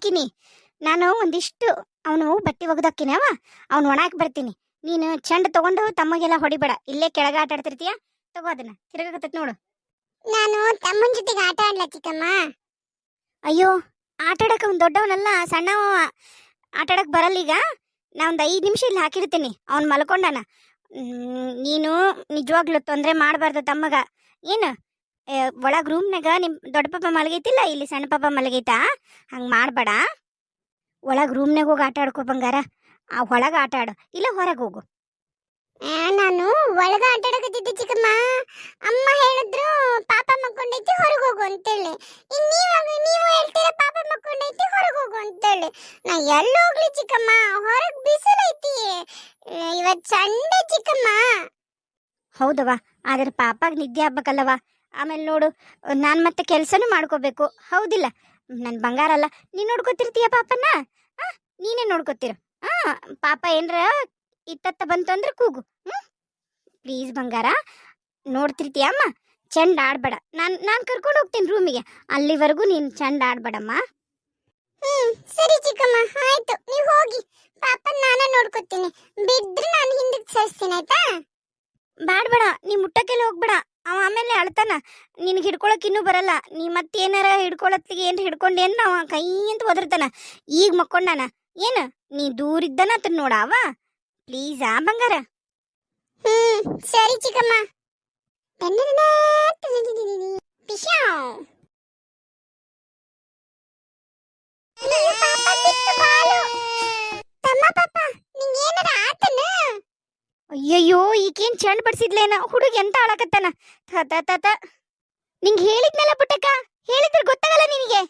ಹಾಕಿನಿ. ನಾನು ಒಂದಿಷ್ಟು ಅವನು ಬಟ್ಟೆ ಒಗ್ದಾಕಿನವ ಅವ್ನು ಒಣಾಕ್ ಬರ್ತೀನಿ. ನೀನು ಚಂಡ್ ತಗೊಂಡು ತಮ್ಮಗೆಲ್ಲ ಹೊಡಿಬೇಡ. ಇಲ್ಲೇ ಕೆಳಗೆ ಆಟ ಆಡ್ತಿರ್ತೀಯ? ತಗೋ ಅದನ್ನ. ತಿರ್ಗಾಕತ್ತೈತ್ ನೋಡು. ನಾನು ತಮ್ಮನ ಜೊತೆಗೆ ಆಟ ಆಡ್ಲ ಚಿಕ್ಕಮ್ಮ? ಅಯ್ಯೋ ಆಟ ಆಡಕ್ಕೆ ಅವ್ನು ದೊಡ್ಡವನಲ್ಲ ಸಣ್ಣವ. ಆಟ ಆಡಕ್ಕೆ ಬರಲ್ಲ ಈಗ. ನಾ ಒಂದು ಐದು ನಿಮಿಷ ಇಲ್ಲಿ ಹಾಕಿರ್ತೀನಿ. ಅವ್ನು ಮಲ್ಕೊಂಡಾನ. ನೀನು ನಿಜವಾಗ್ಲೂ ತೊಂದರೆ ಮಾಡಬಾರ್ದು ತಮ್ಮಗ. ಏನು? ಒಳಗೆ ರೂಮ್ನಾಗ ನಿಮ್ಮ ದೊಡ್ಡ ಪಾಪ ಮಲಗೈತಿಲ್ಲ? ಇಲ್ಲಿ ಸಣ್ಣ ಪಾಪ ಮಲಗೈತಾ? ಹಂಗೆ ಮಾಡಬೇಡ. ಒಳಗೆ ರೂಮ್ನಾಗ ಹೋಗಿ ಆಟ ಆಡ್ಕೊ ಬಂಗಾರ. ಆ ಒಳಗೆ ಆಟ ಆಡು. ಇಲ್ಲ ಹೊರಗೆ ಹೋಗು. ನಾನು ಒಳಗ ಆಟ ಆಡಕತ್ತಿದ್ದೆ ಚಿಕ್ಕಮ್ಮ. ಅಮ್ಮ ಹೇಳಿದ್ರು ಪಾಪ ಮಕ್ಕೊಂಡೈತಿ ಹೊರಗೆ ಹೋಗು ಅಂತೇಳಿ. ಹೇಳಿ ನೀವಾಗ ನೀವು ಹೇಳ್ತೀರಾ ಪಾಪ ಮಕ್ಕೊಂಡೈತಿ ಹೊರಗೆ ಹೋಗು ಅಂತ ಹೇಳಿ ನಾ ಎಲ್ಲಿ ಹೋಗ್ಲಿ ಚಿಕ್ಕಮ್ಮ? ಹೊರಗೆ ಬಿಸಿಲೈತಿ ಇವತ್ತು ಸಂಡೆ ಚಿಕ್ಕಮ್ಮ. ಹೌದವ್ವ. ಆದ್ರೆ ಪಾಪಾಗ ನಿದ್ದೆ ಆಗ್ಬೇಕಲ್ಲವ ಆಮೇಲೆ ನೋಡು ನಾನು ಮತ್ತೆ ಕೆಲಸನೂ ಮಾಡ್ಕೋಬೇಕು. ಹೌದಿಲ್ಲ? ನನ್ನ ಬಂಗಾರ ಅಲ್ಲ ನೀನು ನೋಡ್ಕೊತಿರ್ತೀಯ ಪಾಪನ ಹಾಂ ನೀನೇ ನೋಡ್ಕೊತಿರು. ಹಾಂ ಪಾಪ ಏನರ ಇತ್ತತ್ತ ಬಂತು ಅಂದ್ರೆ ಕೂಗು. ಹ್ಞೂ ಪ್ಲೀಸ್ ಬಂಗಾರ ನೋಡ್ತಿರ್ತೀಯ ಅಮ್ಮ? ಚೆಂದ ಆಡ್ಬೇಡ. ನಾನು ನಾನು ಕರ್ಕೊಂಡು ಹೋಗ್ತೀನಿ ರೂಮಿಗೆ. ಅಲ್ಲಿವರೆಗೂ ನೀನು ಚೆಂಡ ಆಡ್ಬೇಡಮ್ಮ. ಹ್ಮ್ ಸರಿ ಚಿಕ್ಕಮ್ಮ ಆಯ್ತು. ನೀವು ಹೋಗಿ. ಪಾಪ ನಾನೇ ನೋಡ್ಕೊತೀನಿ. ಬಿದ್ದರೆ ನಾನು ಹಿಂದಕ್ಕೆ ಸರಿಸ್ತೀನಿ ಆಯ್ತಾ? ಬೇಡ ನೀ ಮುಟ್ಟಕ್ಕೆಲ್ಲ ಹೋಗ್ಬೇಡ. ಅವ ಆಮೇಲೆ ಅಳ್ತಾನ, ನಿನಗೆ ಹಿಡ್ಕೊಳಕ್ ಇನ್ನೂ ಬರಲ್ಲ, ನೀ ಮತ್ತೇನಾರ ಹಿಡ್ಕೊಳತ್ತಿಗೆ ಏನು ಹಿಡ್ಕೊಂಡೆ ಅಂದ್ರೆ ಅವ ಕೈ ಅಂತ ಒದರ್ತಾನ. ಈಗ ಮಕ್ಕೊಂಡಾನ, ಏನು, ನೀ ದೂರ ಇದ್ದಾನ ಆತನ್ ನೋಡ ಅವ? ಪ್ಲೀಸ್ ಆ ಬಂಗಾರ. ಹ್ಮ್, ಸರಿ ಚಿಕ್ಕಮ್ಮ ತನ್ನನ ಪಿಶಾವ್ ಪಾಪ ಬಿತ್ತು ಬಾಲು. ತಮ್ಮ ಪಾಪ ನಿಂಗೇನಾರ ಆತನ ಅಯ್ಯಯ್ಯೋ ಈಗೇನ್ ಚಂಡ್ ಬಡ್ಸಿದ್ಲೇನ? ಹುಡುಗ ಎಂತ ಆಳಕತ್ತಾನ ತಾತ ತ ತ ತ ನಿಂಗೆ ಹೇಳಿದ್ನಲ್ಲ ಪುಟ್ಟಕ್ಕ? ಹೇಳಿದ್ರೆ ಗೊತ್ತಾಗಲ್ಲ ನಿನಗೆ.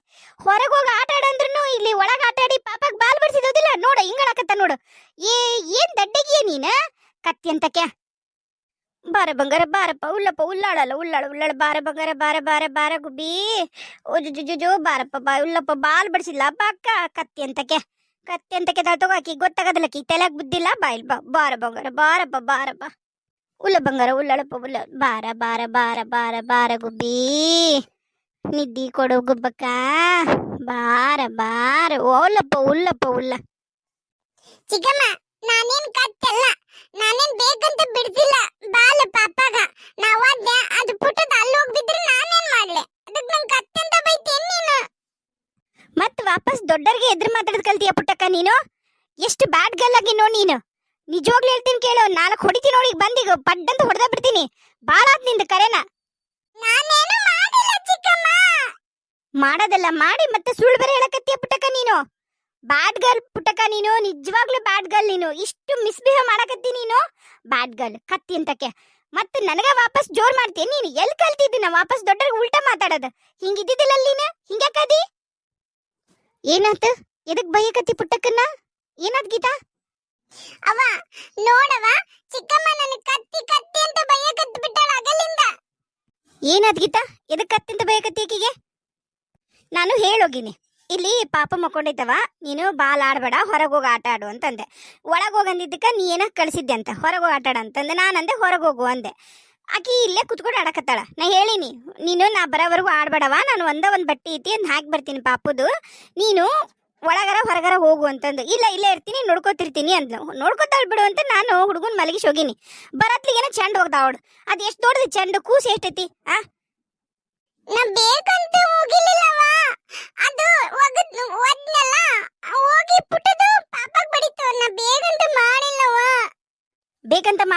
ಹೊರಗೆ ಹೋಗಿ ಆಟ ಆಡಂದ್ರೂ ಇಲ್ಲಿ ಒಳಗೆ ಆಟ ಆಡಿ ಪಾಪಕ್ ಬಾಲ್ ಬಡ್ಸಿದೋದಿಲ್ಲ. ನೋಡ ಹಿಂಗಳಕತ್ತ ನೋಡು. ಏ, ಏನ್ ದಡ್ಡಗಿಯ ನೀನ? ಕತ್ತಿ ಅಂತಕ್ಕೆ ಬಾರ ಬಂಗಾರ ಬಾರಪ್ಪ ಉಲ್ಲಪ್ಪ ಉಳ್ಳಾಳಲ್ಲ ಉಳ್ಳಾಳ ಉಳ್ಳಾಳ ಬಾರ ಬಂಗಾರ, ಬಾರ ಬಾರ ಬಾರ ಗುಬ್ಬಿ. ಓ, ಜು ಜು ಬಾರಪ್ಪ, ಬಾ ಉಲ್ಲಪ್ಪ ಬಾಲ್ ಬಡ್ಸಿಲ್ಲ ಅಕ್ಕ, ಕತ್ತಿ ಅಂತಕ್ಕೆ ಕತ್ತಿ ಅಂತಕ್ಕೆ ತಗೋ ಆಕಿ ಗೊತ್ತಾಗದಲ್ಲಕಿ ತಲೆಗ್ ಬುದ್ಧಿಲ್ಲ ಬಾಯಿಲ್ ಬಾ ಬಾರ ಬಂಗಾರ ಬಾರಪ್ಪ ಬಾರಪ್ಪ ಉಲ್ಲ ಬಂಗಾರ ಉಳ್ಳಳಪ್ಪ ಉಲ್ಲ. ಬಾರ ಬಾರ ಬಾರ ಬಾರ ಬಾರ ಗುಬ್ಬಿ. ನಿದ್ದಿ ಕೊಡು ಗುಬ್ಬಕ್ಕ. ಬಾರ ಬಾರ. ಓಲಪ್ಪ ಉಲ್ಲಪ್ಪ ಉಲ್ಲ. ಚಿಕ್ಕಮ್ಮ, ನಾನೇನ್ ಕತ್ತಲ್ಲ? ನಾನೇನ್ ಬೇಕಂತ ಬಿಡ್ತಿಲ್ಲ. ಬಾಲ ಪಾಪಾಗ ನಾವ್ ದೊಡ್ಡರಿಗೆ ಎದುರು ಮಾತಾಡೋದು ಕಲ್ತೀಯ ಪುಟ್ಟಕ್ಕ ನೀನು? ಎಷ್ಟು ಬ್ಯಾಡ್ ಗರ್ಲ್ ಆಗಿನೋ ನೀನು. ನಿಜವಾಗ್ಲೂ ಹೇಳ್ತೀನಿ ಕೇಳು, ನಾಲ್ಕು ಹೊಡಿತೀನಿ ನೋಡಿ ಬಂದೀಗ ಪಡ್ಡಂತ ಹೊಡೆದ ಬಿಡ್ತೀನಿ. ಬಾಳ ಆತ್ನಿಂದ ಕರೆನ. ಮಾಡೋದಲ್ಲ, ಮಾಡಿ ಮತ್ತೆ ಸುಳ್ಳು ಬೇರೆ ಹೇಳಕತ್ತಿಯ ಪುಟ್ಟಕ್ಕ ನೀನು. ಬ್ಯಾಡ್ ಗರ್ಲ್ ಪುಟ್ಟಕ್ಕ ನೀನು, ನಿಜವಾಗ್ಲೂ ಬ್ಯಾಡ್ ಗರ್ಲ್ ನೀನು. ಇಷ್ಟು ಮಿಸ್ಬಿಹೇವ್ ಮಾಡಕತ್ತಿ ನೀನು? ಬ್ಯಾಡ್ ಗರ್ಲ್ ಕತ್ತಿ ಅಂತಕ್ಕೆ. ಮತ್ತೆ ನನಗೆ ವಾಪಸ್ ಜೋರ್ ಮಾಡ್ತೀಯ ನೀನು? ಎಲ್ಲಿ ಕಲ್ತಿದ್ದೀನ ವಾಪಸ್ ದೊಡ್ಡರಿಗೆ ಉಲ್ಟಾ ಮಾತಾಡೋದು? ಹಿಂಗಿದ್ದಿದ್ದಿಲ್ಲ ನೀನು? ಹಿಂಗ್ಯಾಕದಿ ಏನಾತ? ಎದಕ್ ಬೈಯಕತ್ತಿ ಪುಟ್ಟಕ್ಕನ್ನ? ಏನಾದ್ ಗೀತಾ? ಅವ ನೋಡವ ಚಿಕ್ಕಮ್ಮ ನನ್ನ ಕತ್ತಿ ಕತ್ತಿ ಅಂತ ಬೈಯಕತ್ತು ಬಿಟ್ಟಾಳ ಅಗಲಿಂದ. ಏನಾದ್ ಗೀತಾ? ಎದಕ್ ಕತ್ತಿ ಅಂತ ಬೈಯಕತ್ತಿ ಆಕಿಗೆ? ನಾನು ಹೇಳೋಗಿನಿ. ಇಲ್ಲಿ ಪಾಪ ಮಕ್ಕೊಂಡಿದ್ದವ ನೀನು ಬಾಲ್ ಆಡಬೇಡ ಹೊರಗೆ ಹೋಗಿ ಆಟ ಆಡು ಅಂತಂದೆ. ಒಳಗೆ ಹೋಗಂದಿದ್ದಕ್ಕೆ ನೀ ಏನ ಕಳಿಸಿದ್ದೆ ಅಂತ ಹೊರಗೆ ಹೋಗಿ ಆಟ ಆಡು ಅಂತಂದೆ. ನಾನಂದೆ ಹೊರಗೆ ಹೋಗು ಅಂದೆ. ಆಕಿ ಇಲ್ಲೇ ಕುತ್ಕೊಂಡು ಆಡಕತ್ತಾಳ. ನಾ ಹೇಳಿನಿ, ನೀನು ನಾ ಬರೋವರೆಗೂ ಆಡ್ಬೇಡವ, ನಾನು ಒಂದ ಒಂದು ಬಟ್ಟೆ ಐತಿ ಅಂತ ಹಾಕಿ ಬರ್ತೀನಿ ಪಾಪುದು. ನೀನು ಒಳಗರ ಹೊರಗರ ಹೋಗು ಅಂತಂದು. ಇಲ್ಲ, ಇಲ್ಲೇ ಇರ್ತೀನಿ, ನೋಡ್ಕೋತಿರ್ತೀನಿ ಅಂದ್ಲು. ನೋಡ್ಕೋತಾಳ್ ಬಿಡು ಅಂತ ನಾನು ಹುಡುಗನ್ ಮಲಗಿಸಿ ಹೋಗಿನಿ. ಬರತ್ಲಿಗೇನ ಚೆಂಡ್ ಹೋಗ್ದಾವಳು ಅದು ಎಷ್ಟು ದೊಡ್ಡದು ಚೆಂಡು, ಕೂಸು ಎಷ್ಟೈತಿ ಆ? ನಾ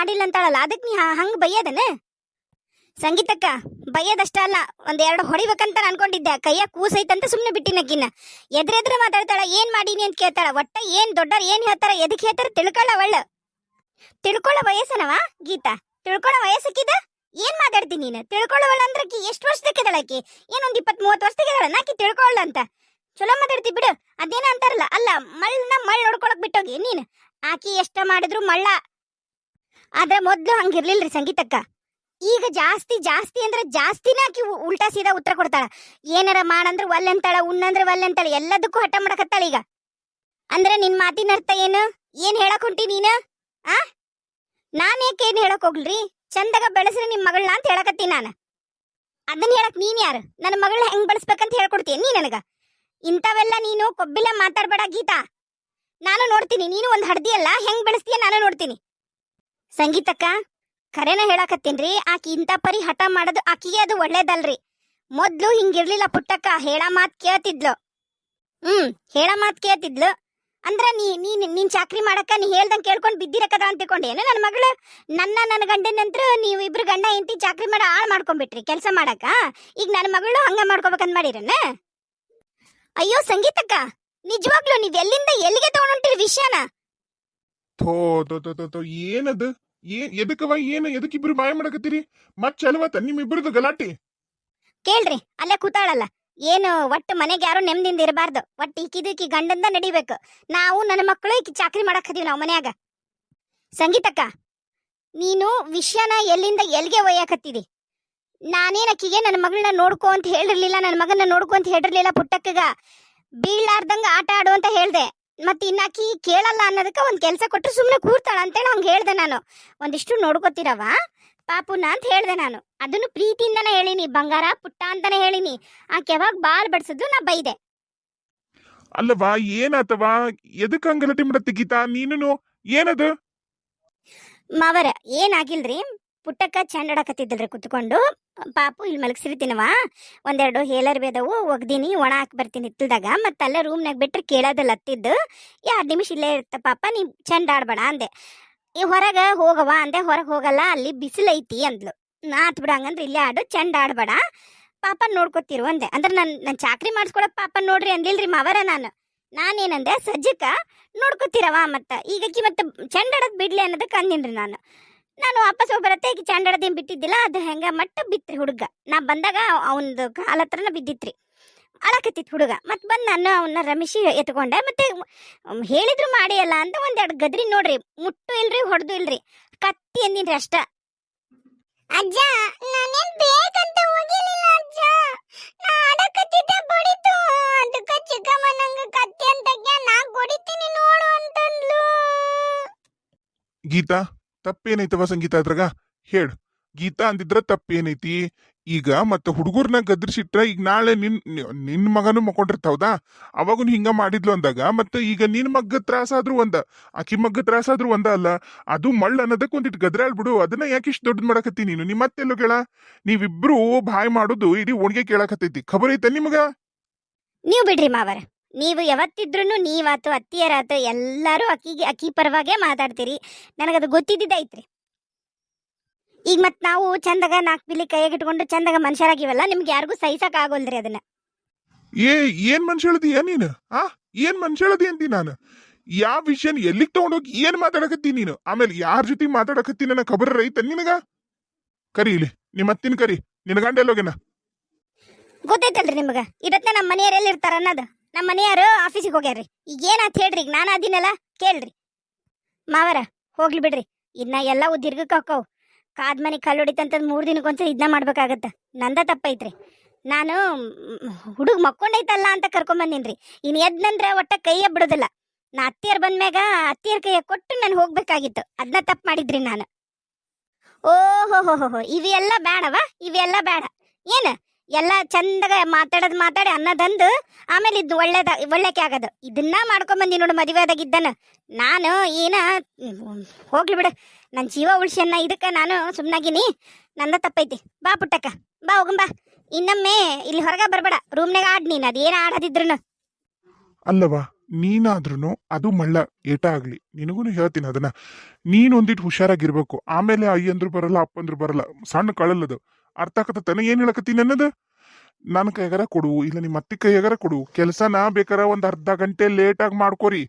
ಮಾಡಿಲ್ಲ ಅಂತಾಳಲ್ಲ ಅದಕ್ಕೆ ನೀ ಹಂಗೆ ಬೈಯದನ? ಸಂಗೀತಕ್ಕ, ಬೈಯೋದಷ್ಟ ಅಲ್ಲ, ಒಂದೆರಡು ಹೊಡಿಬೇಕಂತ ಅನ್ಕೊಂಡಿದ್ದೆ. ಕೈಯ ಕೂಸೈತಂತ ಸುಮ್ಮನೆ ಬಿಟ್ಟಿನಕ್ಕಿನ್ನ ಎದ್ರೆದ್ರೆ ಮಾತಾಡ್ತಾಳ, ಏನ್ ಮಾಡೀನಿ ಅಂತ ಕೇಳ್ತಾಳ. ಒಟ್ಟ ಏನ್ ದೊಡ್ಡರ್ ಏನ್ ಹೇಳ್ತಾರ ಎದಕ್ಕೆ ಹೇಳ್ತಾರ ತಿಳ್ಕೊಳ್ಳ ಒಳ್ಳ ತಿಳ್ಕೊಳ್ಳೋ ವಯಸ್ಸನವ, ಗೀತಾ? ತಿಳ್ಕೊಳ್ಳೋ ವಯಸ್ಸಕ್ಕಿದ? ಏನ್ ಮಾತಾಡ್ತೀನಿ ನೀನು? ತಿಳ್ಕೊಳ್ಳೋವಳ ಅಂದ್ರೆ ಆಕಿ ಎಷ್ಟು ವರ್ಷದಕ್ಕಿದಾಳ ಆಕಿ ಏನೊಂದ್ ಇಪ್ಪತ್ ಮೂವತ್ ವರ್ಷದಕ್ಕಿದಾಳ ನಾಕಿ ತಿಳ್ಕೊಳ್ಳ ಅಂತ? ಚಲೋ ಮಾತಾಡ್ತಿ ಬಿಡು. ಅದೇನ ಅಂತಾರಲ್ಲ, ಅಲ್ಲ ಮಳ್ಳನ ಮಳ್ ನೋಡ್ಕೊಳಕ್ ಬಿಟ್ಟೋಗಿ, ನೀನು? ಆಕಿ ಎಷ್ಟ ಮಾಡಿದ್ರು ಮಳ್ಳ ಆದ್ರೆ ಮೊದ್ಲು ಹಂಗಿರ್ಲಿಲ್ರಿ ಸಂಗೀತಕ್ಕ. ಈಗ ಜಾಸ್ತಿ ಜಾಸ್ತಿ ಅಂದ್ರೆ ಜಾಸ್ತಿನ ಆಕಿ ಉಲ್ಟಾ ಸೀದಾ ಉತ್ತರ ಕೊಡ್ತಾಳ. ಏನಾರ ಮಾಡಂದ್ರೆ ಒಲ್ಲೆಂತಾಳ, ಉಣ್ಣಂದ್ರೆ ಒಲ್ಲೆಂತಾಳ, ಎಲ್ಲದಕ್ಕೂ ಹಠ ಮಾಡಕತ್ತಾಳ ಈಗ. ಅಂದ್ರೆ ನಿನ್ ಮಾತಿನ ಅರ್ಥ ಏನು? ಏನ್ ಹೇಳಕ್ ಹೊಂಟಿ ನೀನು? ಆ? ನಾನ್ ಯಾಕೆ ಏನ್ ಹೇಳಕ್ ಹೋಗ್ಲ್ರಿ? ಚಂದಾಗ ಬೆಳೆಸ್ರಿ ನಿಮ್ ಮಗಳನ್ನ ಅಂತ ಹೇಳಕತ್ತೀನಿ ನಾನು. ಅದನ್ನ ಹೇಳಕ್ ನೀನ್ ಯಾರು? ನನ್ನ ಮಗಳನ್ನ ಹೆಂಗ್ ಬೆಳೆಸ್ಬೇಕಂತ ಹೇಳ್ಕೊಡ್ತೀಯ ನೀ ನನಗ? ಇಂಥವೆಲ್ಲ ನೀನು ಕೊಬ್ಬಿಲ್ಲ ಮಾತಾಡ್ಬೇಡ ಗೀತಾ. ನಾನು ನೋಡ್ತೀನಿ, ನೀನು ಒಂದ್ ಹಡ್ದಿಯಲ್ಲ ಹೆಂಗ್ ಬೆಳೆಸ್ತೀಯ ನಾನು ನೋಡ್ತೀನಿ. ಸಂಗೀತಕ್ಕ ಖರೇನ ಹೇಳಕತ್ತೀನ್ರಿ, ಆಕಿ ಇಂಥ ಪರಿ ಹಠ ಮಾಡೋದು ಆಕಿಗೆ ಅದು ಒಳ್ಳೇದಲ್ರಿ. ಮೊದ್ಲು ಹಿಂಗಿರ್ಲಿಲ್ಲ ಪುಟ್ಟಕ್ಕ, ಹೇಳ ಮಾತ್ ಕೇಳ್ತಿದ್ಲು. ಹ್ಮ್, ಹೇಳ ಮಾತ್ ಕೇಳ್ತಿದ್ಲು. ಅಂದ್ರ ನೀ ನೀನ್ ನೀನ್ ಚಾಕ್ರಿ ಮಾಡಕ್ಕ ನೀ ಹೇಳ್ದಂಗೆ ಕೇಳ್ಕೊಂಡು ಬಿದ್ದಿರಕದ ಅಂತ ತಿಳ್ಕೊಂಡೇನು ನನ್ನ ಮಗಳು? ನನ್ನ ನನ್ನ ಗಂಡನ ನಂತರ ನೀವು ಇಬ್ರು ಗಂಡ, ಹೆಂಡತಿ ಚಾಕ್ರಿ ಮಾಡ ಹಾಳು ಮಾಡ್ಕೊಂಬಿಟ್ರಿ ಕೆಲಸ ಮಾಡಕ್ಕ ಈಗ ನನ್ನ ಮಗಳು ಹಂಗ ಮಾಡ್ಕೋಬೇಕಂತ ಮಾಡಿರನ್ನ ಅಯ್ಯೋ ಸಂಗೀತಕ್ಕ, ನಿಜವಾಗ್ಲೂ ನೀವ್ ಎಲ್ಲಿಂದ ಎಲ್ಲಿಗೆ ತಗೊಂಡಿರಿ ವಿಷಯನ? ಥೋ ತೋ ತೋ ತೋ ತೋ ಏನದು? ಏನ್ ಎದಕ್ಕವ ಏನು ಎದಕ್ಕಿಬ್ರು ಬಾಯ ಮಾಡಕತ್ತೀರಿ? ಮತ್ ಚಲವತ್ತ ನಿಮ್ಮಿಬ್ರದ್ದು ಗಲಾಟಿ. ಕೇಳ್ರಿ, ಅಲ್ಲೇ ಕೂತಾಳಲ್ಲ. ಏನು, ಒಟ್ಟು ಮನೆಗೆ ಯಾರು ನೆಮ್ಮದಿಂದ ಇರಬಾರ್ದು. ಒಟ್ಟು ಈಕಿದಕ್ಕಿ ಗಂಡಂದ ನಡಿಬೇಕು. ನಾವು, ನನ್ನ ಮಕ್ಕಳು ಈಕಿ ಚಾಕ್ರಿ ಮಾಡಕ್ ಹದೀವಿ ನಾವು ಮನ್ಯಾಗ. ಸಂಗೀತಕ್ಕ, ನೀನು ವಿಷಯನ ಎಲ್ಲಿಂದ ಎಲ್ಲಿಗೆ ಒಯ್ಯಾಕತ್ತಿದಿ? ನಾನೇನ ಅಕ್ಕಿಗೆ ನನ್ನ ಮಗಳನ್ನ ನೋಡ್ಕೊ ಅಂತ ಹೇಳಿರ್ಲಿಲ್ಲ, ನನ್ನ ಮಗನ ನೋಡ್ಕೊ ಅಂತ ಹೇಳಿರ್ಲಿಲ್ಲ ಪುಟ್ಟಕ್ಕಗ. ಬೀಳಾರ್ದಂಗ ಆಟ ಆಡು ಅಂತ ಹೇಳ್ದೆ. ಮತ್ತೆ ಇನ್ನಾಕಿ ಕೇಳಲ್ಲ ಅನ್ನೋದಕ್ಕೆ ಒಂದು ಕೆಲಸ ಕೊಟ್ಟರು ಸುಮ್ಮನೆ ಕೂರ್ತಾಳ ಅಂತೇಳಿ ಹಂಗ ಹೇಳ್ದೆ ನಾನು. ಒಂದಿಷ್ಟು ನೋಡ್ಕೋತಿರವ ಪಾಪುನ ಅಂತ ಹೇಳ್ದೆ ನಾನು. ಅದನ್ನು ಪ್ರೀತಿಯಿಂದನೇ ಹೇಳಿನಿ ಬಂಗಾರ ಪುಟ್ಟ ಅಂತಾನೆ ಹೇಳಿನಿ. ಆಕೆ ಯಾವಾಗ ಬಾಲ್ ಬಡ್ಸಿದ್ರು ನಾ ಬೈದೆ. ಅಲ್ಲವಾ ಏನಾತವಾ ಎದಕ್ಕೆ ಹಂಗಲಟಿ ಗಲಾಟೆ ಮಾಡತ್ತಿ ಗೀತಾ? ನೀನು ಏನದು? ಮಾವರ ಏನಾಗಿಲ್ರಿ? ಪುಟ್ಟಕ್ಕ ಚಂಡಾಡಕತ್ತಿದ್ದಲ್ರಿ ಕುತ್ಕೊಂಡು. ಪಾಪು ಇಲ್ಲಿ ಮಲಗ್ಸಿರ್ತೀನವ ಒಂದೆರಡು ಹೇಲರ್ ಬೇದವು, ಒಗ್ದೀನಿ, ಒಣ ಹಾಕಿ ಬರ್ತೀನಿ ಹಿತ್ತಲ್ದಾಗ. ಮತ್ತೆ ಅಲ್ಲೇ ರೂಮ್ನಾಗ ಬಿಟ್ಟರೆ ಕೇಳೋದಲ್ಲ ಹತ್ತಿದ್ದು ಎರಡು ನಿಮಿಷ ಇಲ್ಲೇ ಇರ್ತ ಪಾಪ, ನೀ ಚಂಡ ಆಡ್ಬೇಡ ಅಂದೆ. ಈ ಹೊರಗೆ ಹೋಗವ ಅಂದೆ, ಹೊರಗೆ ಹೋಗಲ್ಲ, ಅಲ್ಲಿ ಬಿಸಿಲೈತಿ ಅಂದ್ಲು. ನಾತ್ ಬಿಡ, ಹಂಗಂದ್ರೆ ಇಲ್ಲೇ ಆಡು ಚಂಡ ಆಡ್ಬೇಡ. ಪಾಪ ನೋಡ್ಕೊತಿರು ಅಂದೆ. ಅಂದ್ರೆ ನನ್ ನನ್ ಚಾಕ್ರಿ ಮಾಡಿಸ್ಕೊಳಕ್ ಪಾಪ ನೋಡ್ರಿ ಅಂದಿಲ್ರಿ ಮಾವರ ನಾನು. ನಾನೇನಂದೆ ಸಜ್ಜಕ ನೋಡ್ಕೊತಿರವ ಮತ್ತ. ಈಗಕ್ಕಿ ಮತ್ತೆ ಚಂಡಾಡದ್ ಬಿಡ್ಲಿ ಅನ್ನೋದಕ್ಕೆ ಅಂದಿನ್ರಿ ನಾನು. ನಾನು ವಾಪಸ್ ಬರತ್ತೆ ಈಗ ಚಂಡಾಡದೇನ್ ಬಿಟ್ಟಿದ್ದಿಲ್ಲ ಅದು ಹೆಂಗ ಮಟ್ಟ ಬಿತ್ರಿ ಹುಡುಗ. ನಾ ಬಂದಾಗ ಅವನದು ಕಾಲ ಹತ್ರನ ಬಿದ್ದಿತ್ರಿ. ಅಳಕತ್ತಿತ್ತು ಹುಡುಗ. ಮತ್ತೆ ಬಂದು ನಾನು ಅವನ್ನ ರಮೇಶಿ ಎತ್ಕೊಂಡೆ ಮತ್ತೆ ಹೇಳಿದ್ರು ಮಾಡಿ ಅಲ್ಲ ಅಂತ ಒಂದೆರಡು ಗದ್ರಿ ನೋಡ್ರಿ. ಮುಟ್ಟು ಇಲ್ರಿ ಹೊಡೆದು ಇಲ್ರಿ. ಕತ್ತಿ ಅಂದಿನ್ರಿ ಅಷ್ಟ. ಅಜ್ಜ ನಾನೇನ್ ಬೇಕಂತ ಅಜ್ಜ. ನಾ ಬಡಿತು ಅಂತ ಚಿಕ್ಕಮ್ಮ ನಂಗೆ ಕತ್ತಿ ಅಂತ ನಾ ಹೊಡಿತೀನಿ ನೋಡು ಅಂತಂದ್ಲು. ಗೀತಾ ತಪ್ಪೇನೈತವ ಸಂಗೀತ ಅದ್ರಾಗ? ಹೇಳು. ಗೀತಾ ಅಂದಿದ್ರ ತಪ್ಪೇನೈತಿ? ಈಗ ಮತ್ತೆ ಹುಡುಗರ್ನ ಗದ್ರಿಸಿಟ್ರ ಈಗ ನಾಳೆ ನಿನ್ ನಿನ್ ಮಗನು ಮಕ್ಕೊಂಡಿರ್ತಾವ್ದಾ? ಅವಾಗೂ ಹಿಂಗ ಮಾಡಿದ್ಲು ಅಂದಾಗ, ಮತ್ತೆ ಈಗ ನಿನ್ ಮಗ್ಗ ತ್ರಾಸಾದ್ರೂ ಒಂದ. ಆಕಿ ಮಗ್ಗ ತ್ರಾಸಾದ್ರೂ ಒಂದ ಅಲ್ಲ. ಅದು ಮಳ್ಳ ಅನ್ನೋದಕ್ಕೆ ಒಂದಿಟ್ಟು ಗದ್ರಾಳ್ ಬಿಡು. ಅದನ್ನ ಯಾಕೆ ಇಷ್ಟು ದೊಡ್ಡದ್ ಮಾಡಕತ್ತಿ ನೀನು? ನಿಮ್ಮ ಮತ್ತೆಲ್ಲೋ ಕೇಳ. ನೀವಿಬ್ರು ಬಾಯ್ ಮಾಡುದು ಇಡೀ ಒಣಗೆ ಕೇಳಕತ್ತೈತಿ. ಖಬರ್ ಐತ ನಿಮಗ? ನೀವು ಬಿಡ್ರಿ ಮಾವರ. ನೀವು ಯಾವತ್ತಿದ್ರು ನೀವಾತು ಅತ್ತಿಯರಾತು ಎಲ್ಲರೂ ಅಕ್ಕಿಗೆ ಅಕ್ಕಿ ಪರವಾಗೇ ಮಾತಾಡ್ತೀರಿ. ನನಗದು ಗೊತ್ತಿದ್ದಿದ್ದೈತ್ರಿ ಈಗ ಮತ್ತೆ ನಾವು ಚಂದಾಗ ನಾಲ್ಕು ಬಿಲಿ ಕೈಯಾಗ ಇಟ್ಕೊಂಡು ಚಂದಾಗ ಮನುಷ್ಯರಾಗಿವಲ್ಲ ನಿಮ್ಗೆ ಯಾರಿಗೂ ಸಹಿಸಕ್ ಆಗೋಲ್ರಿ ಅದನ್ನ. ಏ ಏನ್ ಮನುಷ್ಯ ಹೇಳ್ದೀಯ ನೀನು? ಆ ಏನ್ ಮನುಷ್ಯ ಹೇಳದಿ ಅಂತಿ ನಾನು? ಯಾವ ವಿಷಯ ಎಲ್ಲಿಗೆ ತಗೊಂಡೋಗಿ ಏನ್ ಮಾತಾಡಕತ್ತಿ ನೀನು? ಆಮೇಲೆ ಯಾರ ಜೊತೆ ಮಾತಾಡಕತ್ತಿ ನನ್ನ ಖಬರ್ ರೈತ ನಿನಗ? ಕರಿ ಇಲ್ಲಿ ನಿಮ್ಮ ಅತ್ತಿನ ಕರಿ ನಿನ್ನ ಗಂಡ ಎಲ್ಲೋಗಿನ ಗೊತ್ತೈತಲ್ರಿ ನಿಮ್ಗ. ಇದತ್ತ ನಮ್ಮ ಮನೆಯವ್ರು ಎಲ್ಲಿ ಇರ್ತಾರ ಅನ್ನೋದು. ನಮ್ಮ ಮನೆಯವರು ಆಫೀಸಿಗೆ ಹೋಗ್ಯಾರ್ರಿ. ಈಗ ಏನಂತ ಹೇಳ್ರಿ ನಾನು ಅದಿನಲ್ಲ, ಕೇಳ್ರಿ. ಮಾವರ, ಹೋಗ್ಲಿ ಬಿಡ್ರಿ. ಇನ್ನ ಎಲ್ಲ ದೀರ್ಘಕ್ಕೆ ಹಾಕವು. ಕಾದ್ ಮನೆ ಕಾಲು ಹೊಡಿತಂತದ್ ಮೂರು ದಿನಕ್ಕೊಂದ್ಸರಿ ಇದನ್ನ ಮಾಡ್ಬೇಕಾಗತ್ತ. ನಂದ ತಪ್ಪೈತ್ರಿ. ನಾನು ಹುಡುಗ ಮಕ್ಕೊಂಡೈತಲ್ಲ ಅಂತ ಕರ್ಕೊಂಬಂದಿನ್ರಿ. ಇನ್ನು ಎದ್ನಂದ್ರೆ ಒಟ್ಟ ಕೈಯ ಬಿಡೋದಿಲ್ಲ ನಾ ಅತ್ತಿಯರ್ ಬಂದ್ಮ್ಯಾಗ ಅತ್ತಿಯರ್ ಕೈಯ ಕೊಟ್ಟು ನಾನು ಹೋಗ್ಬೇಕಾಗಿತ್ತು. ಅದನ್ನ ತಪ್ಪು ಮಾಡಿದ್ರಿ ನಾನು. ಓಹೋ ಹೋ ಹೋ ಹೋ ಇವೆಲ್ಲ ಬೇಡವಾ ಇವೆಲ್ಲ ಬೇಡ ಏನ? ಎಲ್ಲ ಚಂದಾಗ ಮಾತಾಡೋದು ಮಾತಾಡಿ ಅನ್ನದಂದು ಆಮೇಲೆ ಇದು ಒಳ್ಳೇದ, ಒಳ್ಳೆಕೆ ಆಗದು. ಇದನ್ನ ಮಾಡ್ಕೊಂಬಂದಿ ನೋಡು ಮದುವೆದಾಗಿದ್ದನ ನಾನು ಏನ ಹೋಗ್ಲಿ ಬಿಡು. ನನ್ನ ಜೀವ ಉಳಿಸನ್ನ ಇದಕ್ಕೆ ನಾನು ಸುಮ್ಮನಾಗಿನಿ ನಂದ ತಪ್ಪೈತಿ. ಬಾ ಪುಟ್ಟಕ್ಕ, ಬಾ ಹೋಗಂಬಾ ಇನ್ನೊಮ್ಮೆ ಇಲ್ಲಿ ಹೊರಗೆ ಬರಬೇಡ. ರೂಮ್ನಾಗ ಆಡ್ ನೀನು ಅದೇನ ಆಡದಿದ್ರು ಅಲ್ಲವಾ ನೀನಾದ್ರೂ ಅದು ಮಳ್ಳ, ಏಟ ಆಗ್ಲಿ. ನಿನಗೂ ಹೇಳ್ತೀನಿ ಅದನ್ನ. ನೀನ್ ಒಂದಿಟ್ಟು ಹುಷಾರಾಗಿರ್ಬೇಕು. ಆಮೇಲೆ ಅಯ್ಯಂದ್ರು ಬರಲ್ಲ, ಅಪ್ಪಂದ್ರು ಬರಲ್ಲ. ಸಣ್ಣ ಕಳಲ್ಲದು ಅರ್ಥ ನನಗೆ ಏನ್ ಹೇಳಕತ್ತೀನಿ ಅನ್ನೋದು? ನನ್ನ ಕೈಗಾರ ಕೊಡು, ಇಲ್ಲ ನಿಮ್ಮ ಅತ್ತಿ ಕೈಯಾಗಾರ ಕೊಡು. ಕೆಲಸನ ಬೇಕಾರ ಒಂದ್ ಅರ್ಧ ಗಂಟೆ ಲೇಟಾಗಿ ಮಾಡ್ಕೋರಿ.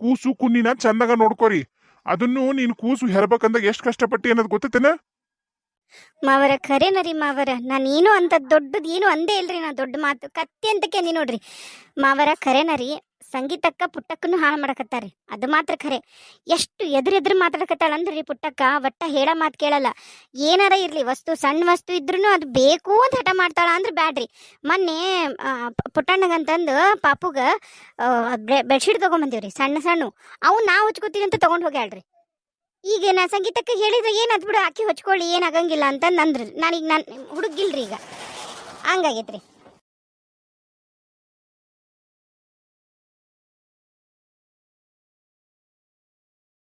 ಕೂಸು ಕುನ್ನಿನ ಚಂದಾಗ ನೋಡ್ಕೋರಿ. ಅದನ್ನು ನೀನ್ ಕೂಸು ಹೆರಬೇಕಂದಾಗ ಎಷ್ಟ್ ಕಷ್ಟಪಟ್ಟಿ ಅನ್ನೋದು ಗೊತ್ತೇನ ಮಾವರ ಖರೇನರಿ ಮಾವರ. ನಾನು ಏನು ಅಂತ ದೊಡ್ಡದು ಏನು ಅಂದೇ ಇಲ್ರಿ ನಾ ದೊಡ್ಡ ಮಾತು. ಕತ್ತಿ ಅಂತಕ್ಕೆ ನೀ ನೋಡ್ರಿ. ಮಾವರ ಖರೇನರಿ ಸಂಗೀತಕ್ಕ ಪುಟ್ಟಕ್ಕನು ಹಾಳು ಮಾಡಕತ್ತಾರೆ ಅದು ಮಾತ್ರ ಖರೆ. ಎಷ್ಟು ಎದುರೆದುರು ಮಾತಾಡಕತ್ತಾಳಂದ್ರೆ ರೀ ಪುಟ್ಟಕ್ಕ, ಒಟ್ಟ ಹೇಳ ಮಾತು ಕೇಳಲ್ಲ. ಏನಾರ ಇರ್ಲಿ, ವಸ್ತು ಸಣ್ಣ ವಸ್ತು ಇದ್ರೂ ಅದು ಬೇಕು ಅಂತ ಹಠ ಮಾಡ್ತಾಳ ಅಂದ್ರೆ ಬ್ಯಾಡ್ರಿ. ಮೊನ್ನೆ ಪುಟ್ಟಣ್ಣಗಂತಂದು ಪಾಪುಗ ಬೆಡ್ಶೀಟ್ ತಗೊಂಬಂದಿವ್ರಿ, ಸಣ್ಣ ಸಣ್ಣ. ಅವು ನಾ ಹೊಚ್ಕೋತೀವಿ ಅಂತ ತಗೊಂಡ್ ಹೋಗ್ಯಾಳ್ರಿ. ಈಗ ನಾ ಸಂಗೀತಕ್ಕೆ ಹೇಳಿದ್ರೆ ಏನಾದ್ ಬಿಡು, ಆಕಿ ಹೊಚ್ಕೊಳ್ಳಿ ಏನಾಗಂಗಿಲ್ಲ ಅಂತ ನಂದ್ರಿ ನಾನೀಗ ನಾನು ಹುಡುಗಿಲ್ರಿ ಈಗ. ಹಂಗಾಗೈತ್ರಿ.